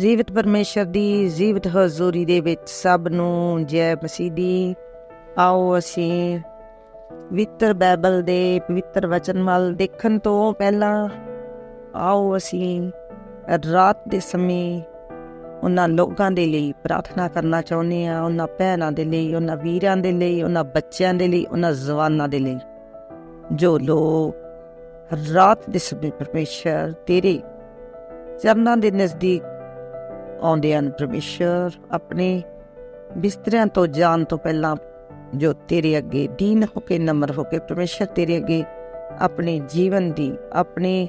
ਜੀਵਤ ਪਰਮੇਸ਼ਰ ਦੀ, ਜੀਵਤ ਹਜ਼ੂਰੀ ਦੇ ਵਿੱਚ ਸਭ ਨੂੰ ਜੈ ਮਸੀਹ ਦੀ। ਆਓ ਅਸੀਂ ਪਵਿੱਤਰ ਬਾਈਬਲ ਦੇ ਪਵਿੱਤਰ ਵਚਨ ਵੱਲ ਦੇਖਣ ਤੋਂ ਪਹਿਲਾਂ ਆਓ ਅਸੀਂ ਰਾਤ ਦੇ ਸਮੇਂ ਉਹਨਾਂ ਲੋਕਾਂ ਦੇ ਲਈ ਪ੍ਰਾਰਥਨਾ ਕਰਨਾ ਚਾਹੁੰਦੇ ਆ ਉਹਨਾਂ ਭੈਣਾਂ ਦੇ ਲਈ, ਉਹਨਾਂ ਵੀਰਾਂ ਦੇ ਲਈ, ਉਹਨਾਂ ਬੱਚਿਆਂ ਦੇ ਲਈ, ਉਹਨਾਂ ਜਵਾਨਾਂ ਦੇ ਲਈ। ਜੋ ਲੋਕ ਰਾਤ ਦੇ ਸਮੇਂ ਪਰਮੇਸ਼ਰ ਤੇਰੇ ਚਰਨਾਂ ਦੇ ਨਜ਼ਦੀਕ ਆਉਂਦੇ ਹਨ ਪਰਮੇਸ਼ਰ ਆਪਣੇ ਬਿਸਤਰਿਆਂ ਤੋਂ ਜਾਣ ਤੋਂ ਪਹਿਲਾਂ ਜੋ ਤੇਰੇ ਅੱਗੇ ਦੀਨ ਹੋ ਕੇ, ਨਮਰ ਹੋ ਕੇ, ਪਰਮੇਸ਼ਰ ਤੇਰੇ ਅੱਗੇ ਆਪਣੇ ਜੀਵਨ ਦੀ, ਆਪਣੇ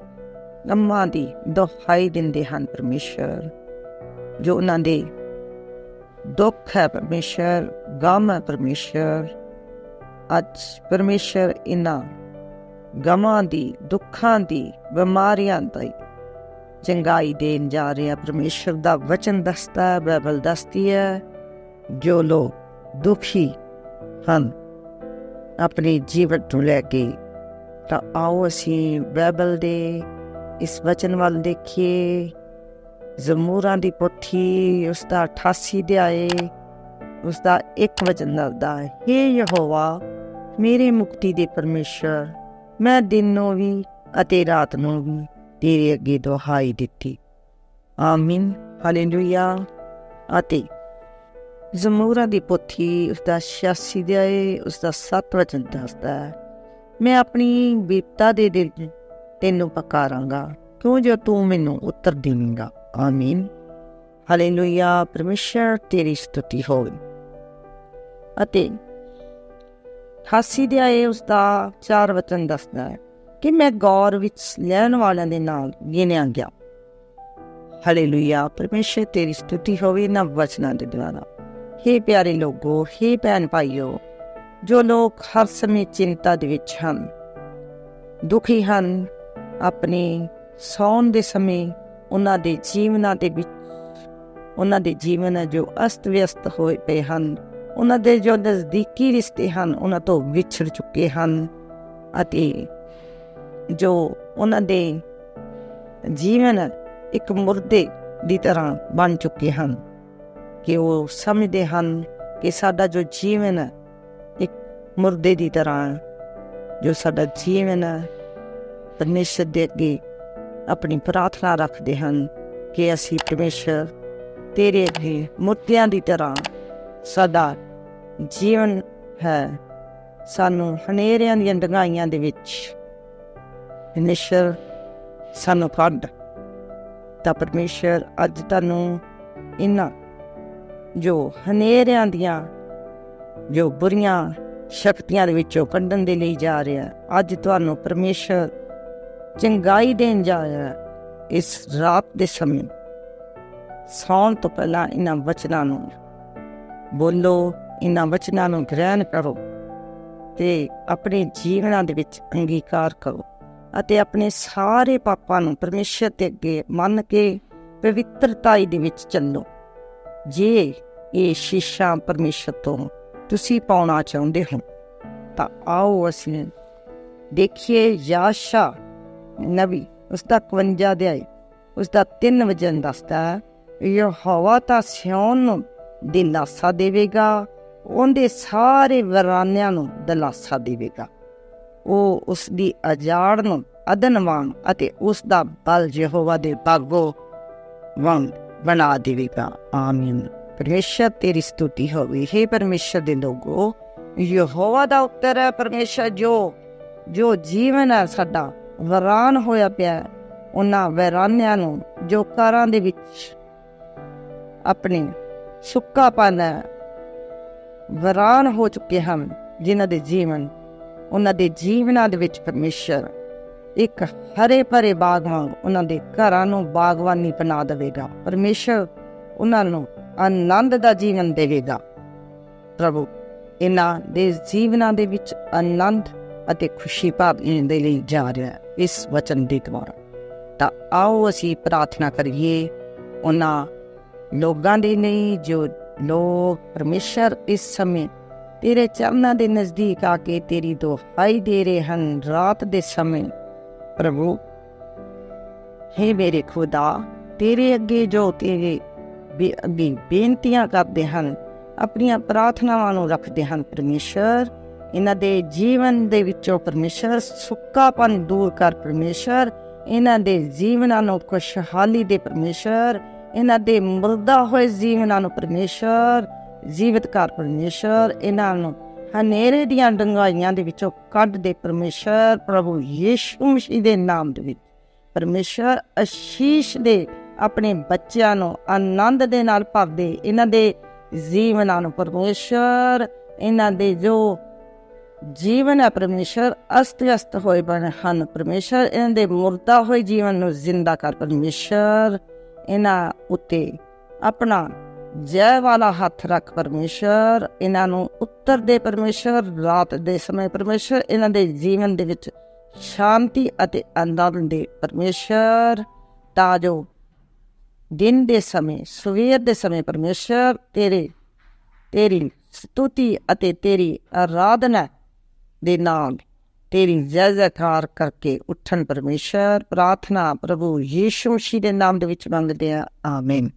ਕੰਮਾਂ ਦੀ ਦੁਹਾਈ ਦਿੰਦੇ ਹਨ ਪਰਮੇਸ਼ਰ। ਜੋ ਉਹਨਾਂ ਦੇ ਦੁੱਖ ਹੈ ਪਰਮੇਸ਼ਰ, ਗਮ ਹੈ ਪਰਮੇਸ਼ਰ। ਅੱਜ ਪਰਮੇਸ਼ਰ ਇਹਨਾਂ ਗਮਾਂ ਦੀ, ਦੁੱਖਾਂ ਦੀ, ਬਿਮਾਰੀਆਂ ਦੀ ਚੰਗਾਈ ਦੇਣ ਜਾ ਰਿਹਾ, ਪਰਮੇਸ਼ਰ ਦਾ ਵਚਨ ਦੱਸਦਾ ਹੈ, ਬਾਈਬਲ ਦੱਸਦੀ ਹੈ, ਜੋ ਲੋਕ ਦੁਖੀ ਹਨ, ਆਪਣੇ ਜੀਵਨ ਨੂੰ ਲੈ ਕੇ, ਤਾਂ ਆਓ ਅਸੀਂ ਬਾਈਬਲ ਦੇ ਇਸ ਵਚਨ ਵੱਲ ਦੇਖੀਏ। ਜ਼ਮੂਰਾਂ ਦੀ ਪੋਥੀ, ਉਸ ਦਾ 88 ਅਧਿਆਏ, ਉਸ ਦਾ ਇੱਕ ਵਚਨ ਦੱਸਦਾ ਹੈ हे ਯਹੋਵਾ, ਮੇਰੇ ਮੁਕਤੀ ਦੇ ਪਰਮੇਸ਼ਰ, ਮੈਂ ਦਿਨ ਨੂੰ ਵੀ ਅਤੇ ਰਾਤ ਨੂੰ ਵੀ ਤੇਰੇ ਅੱਗੇ ਦੁਹਾਈ ਦਿੱਤੀ। ਆਮੀਨ, ਹਾਲੇਲੂਇਆ। ਅਤੇ ਜ਼ਮੂਰਾ ਦੀ ਪੋਥੀ ਉਸ ਦਾ 86 ਅਧਿਆਏ ਉਸ ਦਾ 7 ਵਚਨ ਦੱਸਦਾ ਹੈ, ਮੈਂ ਆਪਣੀ ਬੀਤਾ ਦੇ ਦਿਲ ਤੈਨੂੰ ਪਕਾਰਾਂਗਾ, ਕਿਉਂ ਜੋ ਤੂੰ ਮੈਨੂੰ ਉੱਤਰ ਦੇਵੇਂਗਾ? ਆਮੀਨ। ਹਾਲੇਲੂਇਆ, ਪਰਮੇਸ਼ਰ ਤੇਰੀ ਸਤੁਤੀ ਹੋਵੇ। ਅਤੇ 88 ਦੇ ਆਏ ਉਸ ਦਾ ਚਾਰ ਵਚਨ ਦੱਸਦਾ ਹੈ ਕਿ ਮੈਂ ਗੌਰ ਵਿੱਚ ਲੈਣ ਵਾਲਿਆਂ ਦੇ ਨਾਲ ਗਿਣਿਆ ਗਿਆ। ਹਾਲੇਲੂਇਆ ਪਰਮੇਸ਼ਰ, ਤੇਰੀ ਸਤੁਤੀ ਹੋਵੇ ਨਾ ਵਚਨਾਂ ਦੇ ਦੁਆਰਾ। हे ਪਿਆਰੇ ਲੋਗੋ हे ਭੈਣ ਭਾਈਓ, ਜੋ ਲੋਕ ਹਰ ਸਮੇਂ ਚਿੰਤਾ ਦੇ ਵਿੱਚ ਹਨ, ਦੁਖੀ ਹਨ, ਆਪਣੇ ਸੌਣ ਦੇ ਸਮੇਂ ਉਹਨਾਂ ਦੇ ਜੀਵਨਾਂ ਦੇ ਵਿੱਚ, ਉਹਨਾਂ ਦੇ ਜੀਵਨ ਜੋ ਅਸਤ ਵਿਅਸਤ ਹੋਏ ਪਏ ਹਨ, ਉਹਨਾਂ ਦੇ ਜੋ ਨਜ਼ਦੀਕੀ ਰਿਸ਼ਤੇ ਹਨ, ਉਹਨਾਂ ਤੋਂ ਵਿਛੜ ਚੁੱਕੇ ਹਨ ਅਤੇ ਜੋ ਉਹਨਾਂ ਦੇ ਜੀਵਨ ਇੱਕ ਮੁਰਦੇ ਦੀ ਤਰ੍ਹਾਂ ਬਣ ਚੁੱਕੇ ਹਨ, ਕਿ ਉਹ ਸਮਝਦੇ ਹਨ ਕਿ ਸਾਡਾ ਜੋ ਜੀਵਨ ਹੈ ਇੱਕ ਮੁਰਦੇ ਦੀ ਤਰ੍ਹਾਂ, ਜੋ ਸਾਡਾ ਜੀਵਨ ਹੈ ਪਰਮੇਸ਼ਰ ਦੇ ਅੱਗੇ ਆਪਣੀ ਪ੍ਰਾਰਥਨਾ ਰੱਖਦੇ ਹਨ ਕਿ ਅਸੀਂ ਪਰਮੇਸ਼ਰ ਤੇਰੇ ਅੱਗੇ ਮੁਰਤਿਆਂ ਦੀ ਤਰ੍ਹਾਂ ਸਦਾ ਜੀਵਨ ਹੈ। ਸਾਨੂੰ ਹਨੇਰਿਆਂ ਦੀਆਂ ਡੰਗਾਈਆਂ ਦੇ ਵਿੱਚ ਪਰਮੇਸ਼ਰ ਸਾਨੂੰ ਕੱਢ ਤਾਂ ਪਰਮੇਸ਼ਰ ਅੱਜ ਤੁਹਾਨੂੰ ਇਹਨਾਂ ਜੋ ਹਨੇਰਿਆਂ ਦੀਆਂ, ਜੋ ਬੁਰੀਆਂ ਸ਼ਕਤੀਆਂ ਦੇ ਵਿੱਚੋਂ ਕੱਢਣ ਦੇ ਲਈ ਜਾ ਰਿਹਾ ਅੱਜ ਤੁਹਾਨੂੰ ਪਰਮੇਸ਼ਰ ਚੰਗਾਈ ਦੇਣ ਜਾ ਰਿਹਾ ਇਸ ਰਾਤ ਦੇ ਸਮੇਂ। ਸੌਣ ਤੋਂ ਪਹਿਲਾਂ ਇਹਨਾਂ ਵਚਨਾਂ ਨੂੰ ਬੋਲੋ, ਇਹਨਾਂ ਵਚਨਾਂ ਨੂੰ ਗ੍ਰਹਿਣ ਕਰੋ ਤੇ ਆਪਣੇ ਜੀਵਨਾਂ ਦੇ ਵਿੱਚ ਅੰਗੀਕਾਰ ਕਰੋ। ਅਤੇ ਆਪਣੇ ਸਾਰੇ ਪਾਪਾਂ ਨੂੰ ਪਰਮੇਸ਼ਰ ਦੇ ਅੱਗੇ ਮੰਨ ਕੇ ਪਵਿੱਤਰਤਾਈ ਦੇ ਵਿੱਚ ਚੱਲੋ। ਜੇ ਇਹ ਸ਼ੀਸ਼ਾ ਪਰਮੇਸ਼ਰ ਤੋਂ ਤੁਸੀਂ ਪਾਉਣਾ ਚਾਹੁੰਦੇ ਹੋ, ਤਾਂ ਆਓ ਅਸੀਂ ਦੇਖੀਏ ਯਾਸ਼ਾ ਨਬੀ ਉਸ ਦਾ 51 ਅਧਿਆਇ ਉਸ ਦਾ 3 ਵਜਨ ਦੱਸਦਾ ਯਹੋਵਾ ਤਾਂ ਸਿਓਨ ਨੂੰ ਦਿਲਾਸਾ ਦੇਵੇਗਾ, ਉਹਦੇ ਸਾਰੇ ਵਰਾਨਿਆਂ ਨੂੰ ਦਿਲਾਸਾ ਦੇਵੇਗਾ। ਉਹ ਉਸ ਦੀ ਅਜਾੜ ਨੂੰ ਅਦਨਵਾਨ ਅਤੇ ਉਸ ਦਾ ਬਲ ਯਹੋਵਾ ਦੇ ਬਾਗੋ ਵਾਂਗ ਬਣਾ ਦੇਵੇਗਾ। ਆਮੀਨ। ਪਰਮੇਸ਼ਰ, ਤੇਰੀ ਸਤੁਤੀ ਹੋਵੇ। ਹੈ ਪਰਮੇਸ਼ਰ ਦੇ ਲੋਗੋ, ਯਹੋਵਾ ਦਾ ਉੱਤਰ ਹੈ ਪਰਮੇਸ਼ਰ, ਜੋ ਜੋ ਜੀਵਨ ਹੈ ਸਾਡਾ, ਵਰਾਨ ਹੋਇਆ ਪਿਆ ਉਹਨਾਂ ਵਰਾਨਿਆਂ ਨੂੰ ਜੋ ਕਾਰਾਂ ਦੇ ਵਿੱਚ ਆਪਣੇ ਸੁੱਕਾ ਪਾਣਾ ਵਰਾਨ ਹੋ ਚੁੱਕੇ ਹਨ, ਜਿਨ੍ਹਾਂ ਦੇ ਜੀਵਨ ਉਹਨਾਂ ਦੇ ਜੀਵਨਾਂ ਦੇ ਵਿੱਚ ਪਰਮੇਸ਼ਰ ਇੱਕ ਹਰੇ ਭਰੇ ਬਾਗ ਵਾਂਗ ਉਹਨਾਂ ਦੇ ਘਰਾਂ ਨੂੰ ਬਾਗਵਾਨੀ ਬਣਾ ਦੇਵੇਗਾ। ਪਰਮੇਸ਼ਰ ਉਹਨਾਂ ਨੂੰ ਆਨੰਦ ਦਾ ਜੀਵਨ ਦੇਵੇਗਾ। ਪ੍ਰਭੂ, ਇਹਨਾਂ ਦੇ ਜੀਵਨਾਂ ਦੇ ਵਿੱਚ ਆਨੰਦ ਅਤੇ ਖੁਸ਼ੀ ਭਾਵਨ ਦੇ ਲਈ ਜਾ ਰਿਹਾ ਹੈ। ਇਸ ਵਚਨ ਦੇ ਦੁਆਰਾ ਤਾਂ ਆਓ ਅਸੀਂ ਪ੍ਰਾਰਥਨਾ ਕਰੀਏ, ਉਹਨਾਂ ਲੋਕਾਂ ਦੇ ਲਈ ਜੋ ਲੋਕ ਪਰਮੇਸ਼ਰ ਇਸ ਸਮੇਂ ਤੇਰੇ ਚਰਨਾਂ ਦੇ ਨਜ਼ਦੀਕ ਆ ਕੇ ਤੇਰੀ ਦੁਹਾਈ ਦੇ ਰਹੇ ਹਨ ਰਾਤ ਦੇ ਸਮੇਂ। ਪ੍ਰਭੂ हे ਮੇਰੇ ਖੁਦਾ, ਤੇਰੇ ਅੱਗੇ ਜੋ ਤੇਰੇ ਬੇ ਬੇਨਤੀਆਂ ਕਰਦੇ ਹਨ, ਆਪਣੀਆਂ ਪ੍ਰਾਰਥਨਾਵਾਂ ਨੂੰ ਰੱਖਦੇ ਹਨ ਪਰਮੇਸ਼ਰ। ਇਹਨਾਂ ਦੇ ਜੀਵਨ ਦੇ ਵਿੱਚੋਂ ਪਰਮੇਸ਼ਰ ਸੁੱਕਾਪਨ ਦੂਰ ਕਰ ਪਰਮੇਸ਼ਰ। ਇਹਨਾਂ ਦੇ ਜੀਵਨਾਂ ਨੂੰ ਖੁਸ਼ਹਾਲੀ ਦੇ ਪਰਮੇਸ਼ਰ। ਇਹਨਾਂ ਦੇ ਮਰਦਾ ਹੋਏ ਜੀਵਨਾਂ ਨੂੰ ਪਰਮੇਸ਼ਰ। ਜੀਵਿਤ ਕਰ ਪਰਮੇਸ਼ਰ, ਇਹਨਾਂ ਨੂੰ ਹਨੇਰੇ ਦੀਆਂ ਡੰਗਾਈਆਂ ਦੇ ਵਿੱਚੋਂ ਕੱਢ ਦੇ ਪਰਮੇਸ਼ਰ ਪ੍ਰਭੂ ਯੀਸ਼ੂ ਮਸੀਹ ਦੇ ਨਾਮ ਦੇ ਵਿੱਚ। ਪਰਮੇਸ਼ਰ ਅਸ਼ੀਸ਼ ਦੇ ਆਪਣੇ ਬੱਚਿਆਂ ਨੂੰ ਆਨੰਦ ਦੇ ਨਾਲ ਭਰਦੇ, ਇਹਨਾਂ ਦੇ ਜੀਵਨਾਂ ਨੂੰ ਪਰਮੇਸ਼ਰ, ਇਹਨਾਂ ਦੇ ਜੋ ਜੀਵਨ ਹੈ ਪਰਮੇਸ਼ਰ, ਅਸਤ ਅਸਤ ਹੋਏ ਬਣ ਹਨ। ਪਰਮੇਸ਼ਰ ਇਹਨਾਂ ਦੇ ਮੁਰਦਾ ਹੋਏ ਜੀਵਨ ਨੂੰ ਜ਼ਿੰਦਾ ਕਰ। ਪਰਮੇਸ਼ਰ ਇਹਨਾਂ ਉੱਤੇ ਆਪਣਾ ਜੈ ਵਾਲਾ ਹੱਥ ਰੱਖ ਪਰਮੇਸ਼ਰ, ਇਹਨਾਂ ਨੂੰ ਉੱਤਰ ਦੇ ਪਰਮੇਸ਼ਰ, ਰਾਤ ਦੇ ਸਮੇਂ ਪਰਮੇਸ਼ਰ, ਇਹਨਾਂ ਦੇ ਜੀਵਨ ਦੇ ਵਿੱਚ ਸ਼ਾਂਤੀ ਅਤੇ ਆਨੰਦ ਦੇ ਪਰਮੇਸ਼ਰ। ਤਾਂ ਜੋ ਦਿਨ ਦੇ ਸਮੇਂ, ਸਵੇਰ ਦੇ ਸਮੇਂ ਪਰਮੇਸ਼ਰ, ਤੇਰੇ, ਤੇਰੀ ਸਤੁਤੀ ਅਤੇ ਤੇਰੀ ਆਰਾਧਨਾ ਦੇ ਨਾਲ ਤੇਰੀ ਜੈ ਜੈਕਾਰ ਕਰਕੇ ਉੱਠਣ ਪਰਮੇਸ਼ਰ। ਪ੍ਰਾਰਥਨਾ ਪ੍ਰਭੂ ਯੀਸ਼ੂ ਮਸੀਹ ਦੇ ਨਾਮ ਦੇ ਵਿੱਚ ਮੰਗਦੇ ਆ ਆਮੀਨ।